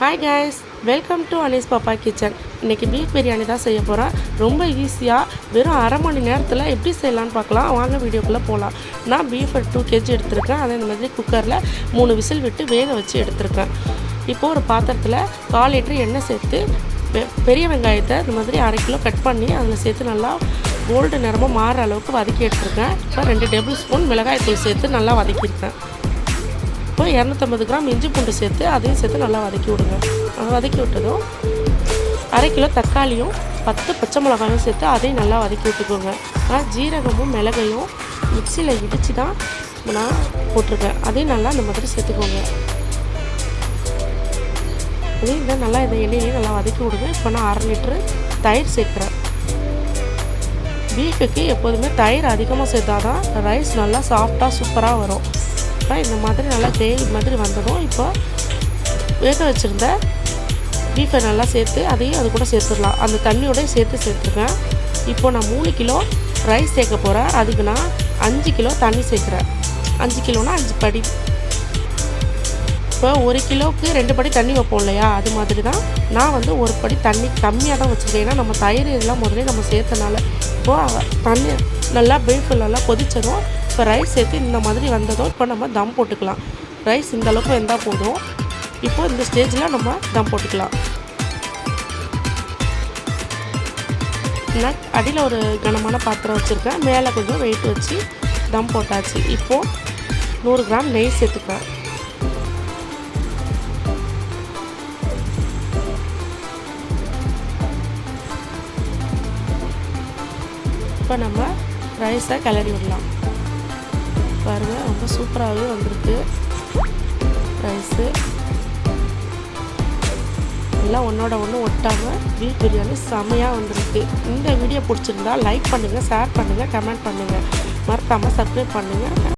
Hi guys welcome to Anees Pappa kitchen இன்றைக்கி beef biryani தான் செய்ய போகிறேன் ரொம்ப ஈஸியாக வெறும் அரை மணி நேரத்தில் எப்படி செய்யலான்னு பார்க்கலாம். வாங்க வீடியோக்குள்ளே போகலாம் நான் பீஃப் டூ கேஜி எடுத்திருக்கேன். அதே இந்த மாதிரி குக்கரில் மூணு விசில் விட்டு வேக வச்சு எடுத்திருக்கேன். இப்போது ஒரு பாத்திரத்தில் கால் லிட்டர் எண்ணெய் சேர்த்து பெ- பெரிய வெங்காயத்தை இந்த மாதிரி அரை கிலோ கட் பண்ணி அதில் சேர்த்து நல்லா கோல்டு நிறமாக மாறுற அளவுக்கு வதக்கி எடுத்திருக்கேன். இப்போ ரெண்டு டேபிள் ஸ்பூன் மிளகாய்த்தூள் சேர்த்து நல்லா வதக்கியிருக்கேன். இப்போ இரநூத்தம்பது கிராம் இஞ்சி பூண்டு சேர்த்து அதையும் சேர்த்து நல்லா வதக்கி விடுங்க. வதக்கி விட்டதும் அரை கிலோ தக்காளியும் பத்து பச்சை மிளகாயும் சேர்த்து அதையும் நல்லா வதக்கி விட்டுக்கோங்க. நான் ஜீரகமும் மிளகையும் மிக்சியில் இடித்து தான் நான் போட்டிருக்கேன். அதையும் நல்லா இந்த மாதிரி சேர்த்துக்கோங்க. அதையும் இதை நல்லா இந்த எண்ணெயிலையும் நல்லா வதக்கி விடுங்க. இப்போ நான் அரை லிட்ரு தயிர் சேர்க்குறேன். பீஃபுக்கு எப்போதுமே தயிர் அதிகமாக சேர்த்தா தான் ரைஸ் நல்லா சாஃப்டாக சூப்பராக வரும். இப்போ இந்த மாதிரி நல்லா கிரேவி மாதிரி வந்ததும் இப்போ வேக வச்சுருந்த பீஃபை நல்லா சேர்த்து அதையும் அது கூட சேர்த்துடலாம். அந்த தண்ணியோடய சேர்த்து சேர்த்துருக்கேன். இப்போ நான் மூணு கிலோ ரைஸ் சேர்க்க போகிறேன் அதுக்கு நான் அஞ்சு கிலோ தண்ணி சேர்க்குறேன். அஞ்சு கிலோனா அஞ்சு படி. இப்போ ஒரு கிலோவுக்கு ரெண்டு படி தண்ணி வைப்போம் இல்லையா? அது மாதிரி தான் நான் வந்து ஒரு படி தண்ணி கம்மியாக தான் வச்சுருக்கேன். ஏன்னா நம்ம தயிர் இதெல்லாம் முதல்ல நம்ம சேர்த்தனால. இப்போது தண்ணி நல்லா பீஃப் நல்லா கொதிச்சதும் இப்போ ரைஸ் சேர்த்து இந்த மாதிரி வந்ததும் இப்போ நம்ம தம் போட்டுக்கலாம். ரைஸ் இந்த அளவுக்கு வெந்தால் போதும். இப்போது இந்த ஸ்டேஜில் நம்ம தம் போட்டுக்கலாம். நான் அடியில் ஒரு கனமான பாத்திரம் வச்சுருக்கேன். மேலே கொஞ்சம் வெயிட் வச்சு தம் போட்டாச்சு. இப்போது நூறு கிராம் நெய் சேர்த்துக்கிறேன். இப்போ நம்ம ரைஸை கிளறி விடலாம். பாருங்கள் ரொம்ப சூப்பராகவே வந்திருக்கு. ரைஸு எல்லாம் ஒன்றோட ஒன்று ஒட்டாமல் பீஃப் பிரியாணி செமையாக வந்திருக்கு. இந்த வீடியோ பிடிச்சிருந்தா லைக் பண்ணுங்கள் ஷேர் பண்ணுங்கள் கமெண்ட் பண்ணுங்கள் மறக்காமல் சப்ஸ்கிரைப் பண்ணுங்கள்